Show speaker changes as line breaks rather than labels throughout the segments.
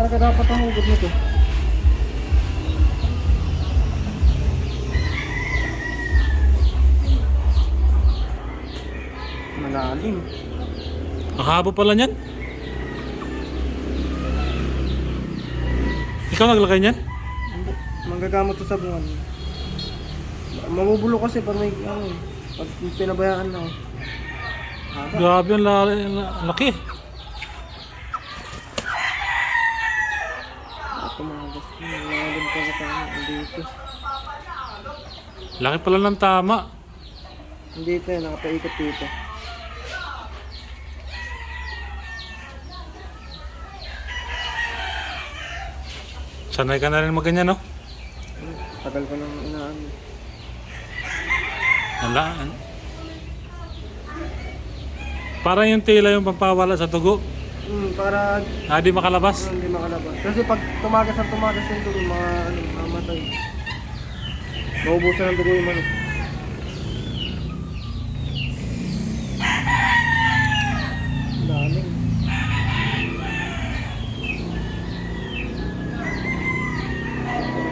talaga dapat ang hugot nito. Malalim.
Ang haba pala niyan. Ikaw naglagay niyan?
Hindi. Manggagamot to sa buwan. Mabubulo kasi pag may ano. Pag pinabayaan na. Haba.
Grabe ang la- la- laki.
Tumagas. Malalim pa sa kanya. Andito.
Laki pala ng tama.
Andito eh. Nakapaikot dito.
Sanay ka na rin maganyan, no?
Tagal ko nang inaano.
Wala. an- Parang yung tila yung pampawala sa dugo.
Hmm, para
Ah, di makalabas.
ano, hindi makalabas. Kasi pag tumagas ang tumagas yung dugo, mga ano, mamatay. Maubusan ng dugo yung manok.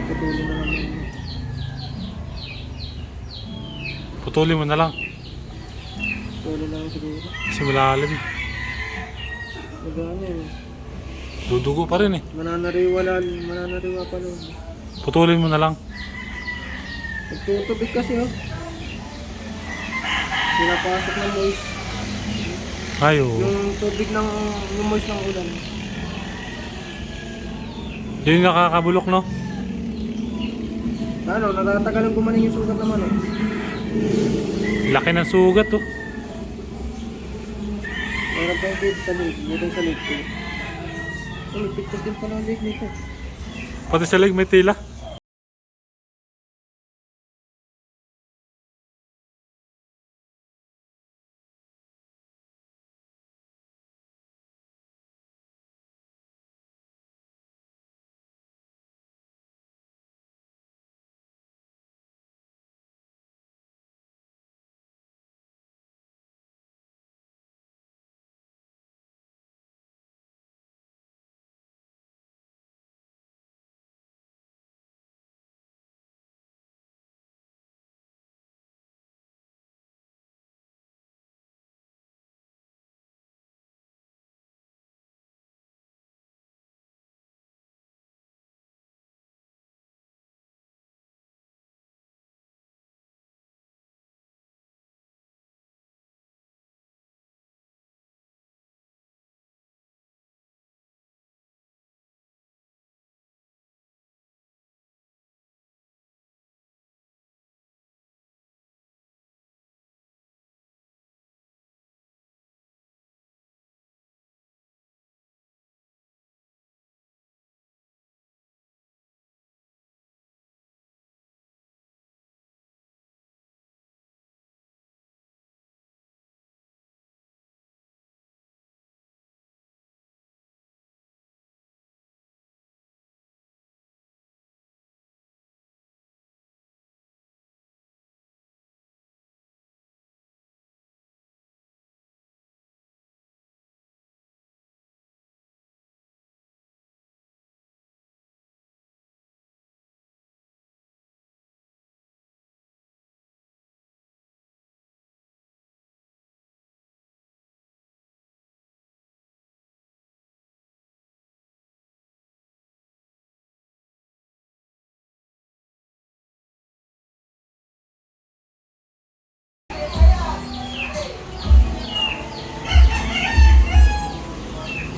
Putulin na yun.
Putulin mo na lang.
Putulin na lang siguro.
Kasi malalim.
Magano yun.
Dudugo pa rin eh.
Mananariwa, lan- mananariwa pa nun.
Putulin mo na lang.
Nagtutubig kasi oh. Pinapasok ng moist.
Ay, oo.
Yung tubig ng yung moist ng ulan.
Yun yung nakakabulok, no?
Ano, natatagalan gumaling yung sugat naman oh.
Laki ng sugat, oh.
Meron pa yung dito sa leg, dito sa ko. Oh, pictures din pala ang leg nito.
Pati sa leg may tila.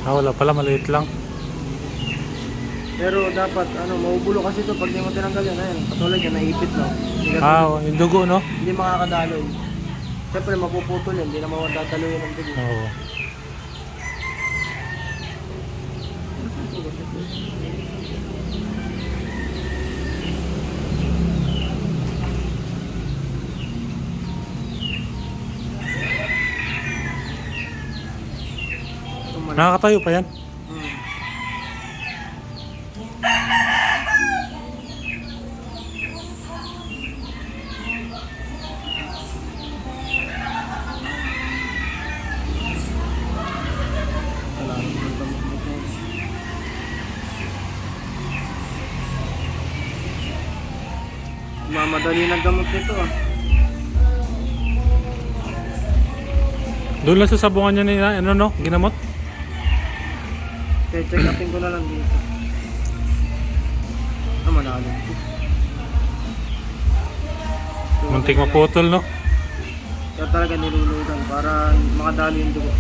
Ah, wala pala, maliit lang.
Pero dapat, ano, maubulo kasi ito pag di mo tinanggal yan. Ayan, katulad yan, naipit no. Hindi, ka-
Ah, yung dugo, no?
hindi makakadaloy. Siyempre, mapuputol yan. Hindi na mawadadaloy ng dugo.
Oo. Nakakatayo pa yan?
Hmm. Mamadali ng gamot nito ah.
Doon lang sa sabungan niya ni ano no, ginamot?
Kaya check upin ko na lang dito. Ah, malalim.
Muntik maputol no.
Kaya talaga nilulugan para makadali yung dugo.